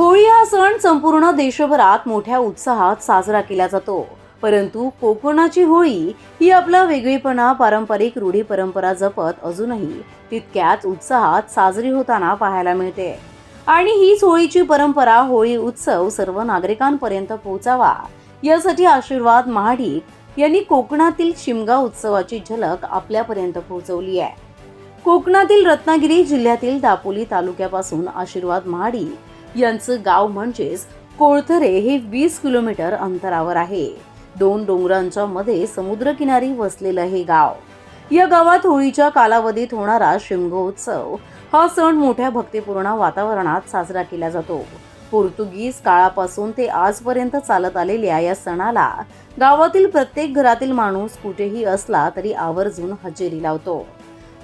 होळी हा सण संपूर्ण देशभरात मोठ्या उत्साहात साजरा केला जातो. परंतु कोकणाची होळी ही आपला वेगळीपणा पारंपरिक रूढी परंपरा जपत अजूनही तितक्याच उत्साहात साजरी होताना पाहायला मिळते. आणि हीच होळीची परंपरा होळी उत्सव सर्व नागरिकांपर्यंत पोहोचावा यासाठी आशीर्वाद महाडिक यांनी कोकणातील शिमगा उत्सवाची झलक आपल्यापर्यंत पोहोचवली आहे. कोकणातील रत्नागिरी जिल्ह्यातील दापोली तालुक्यापासून आशीर्वाद महाडी यांचं गाव म्हणजेच कोळथरे हे वीस किलोमीटर अंतरावर आहे. दोन डोंगरांच्या मध्ये समुद्रकिनारी वसलेलं हे गाव. या गावात होळीच्या कालावधीत होणारा शिमगोत्सव हा सण मोठ्या भक्तिपूर्ण वातावरणात साजरा केला जातो. पोर्तुगीज काळापासून ते आजपर्यंत चालत आलेल्या या सणाला गावातील प्रत्येक घरातील माणूस कुठेही असला तरी आवर्जून हजेरी लावतो.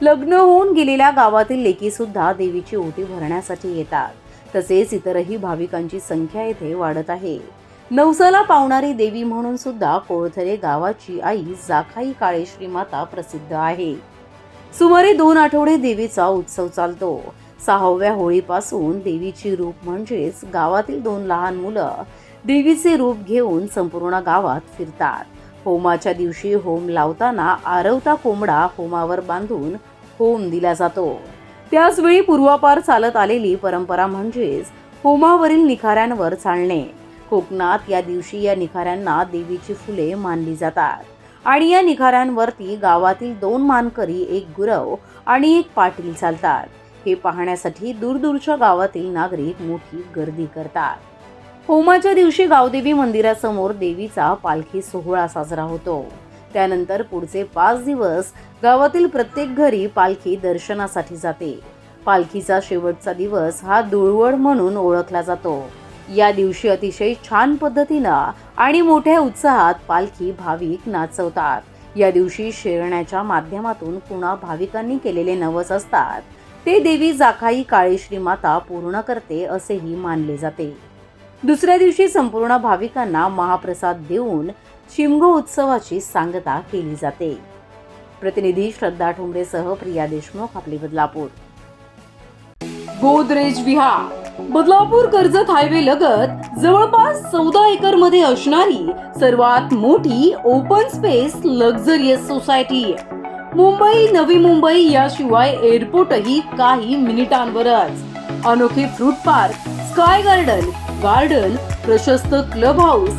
लग्न होऊन गेलेल्या गावातील लेकी सुद्धा देवीची ओटी भरण्यासाठी येतात. तसेच इतरही भाविकांची संख्या येथे वाढत आहे. नवसाला पावणारी देवी म्हणून सुद्धा कोळथरे गावाची आई जाखाई काळेश्री माता प्रसिद्ध आहे. सुमारे दोन आठवडे देवीचा उत्सव चालतो. सहाव्या होळीपासून देवीची रूप म्हणजेच गावातील दोन लहान मुलं देवीचे रूप घेऊन संपूर्ण गावात फिरतात. होमाच्या दिवशी होम लावताना आरवता कोंबडा होमावर बांधून होम दिला जातो. त्याचवेळी पूर्वापार चालत आलेली परंपरा म्हणजेच होमावरील निखाऱ्यांवर चालणे. कोकणात या दिवशी या निखाऱ्यांना देवीची फुले मानली जातात आणि या निखाऱ्यांवरती गावातील दोन मानकरी एक गुरव आणि एक पाटील चालतात. हे पाहण्यासाठी दूरदूरच्या गावातील नागरिक मोठी गर्दी करतात. होमाच्या दिवशी गावदेवी मंदिरासमोर देवीचा पालखी सोहळा साजरा होतो. त्यानंतर पुढचे पाच दिवस गावातील प्रत्येक घरी पालखी दर्शनासाठी जाते. पालखीचा शेवटचा दिवस हा दुळवड म्हणून ओळखला जातो. या दिवशी अतिशय छान पद्धतीनं आणि मोठ्या उत्साहात पालखी भाविक नाचवतात. या दिवशी शेरण्याच्या माध्यमातून पुन्हा भाविकांनी केलेले नवस असतात. ते देवी जाखाई काळेश्री माता पूर्ण करते असेही मानले जाते. दुसऱ्या दिवशी संपूर्ण भाविकांना महाप्रसाद देऊन शिमगो उत्सवाची सांगता केली जाते. प्रतिनिधी श्रद्धा ठोंबरेसह प्रिया देशमुख आपली बदलापूर. गोदरेज विहार. बदलापूर कर्जत हायवे लगत जवळपास चौदा एकरमध्ये असणारी सर्वात मोठी open space luxurious society Mumbai Navi Mumbai याशिवाय एअरपोर्टही काही मिनिटांवरच. अनोखे fruit park sky garden garden प्रशस्त क्लब हाऊस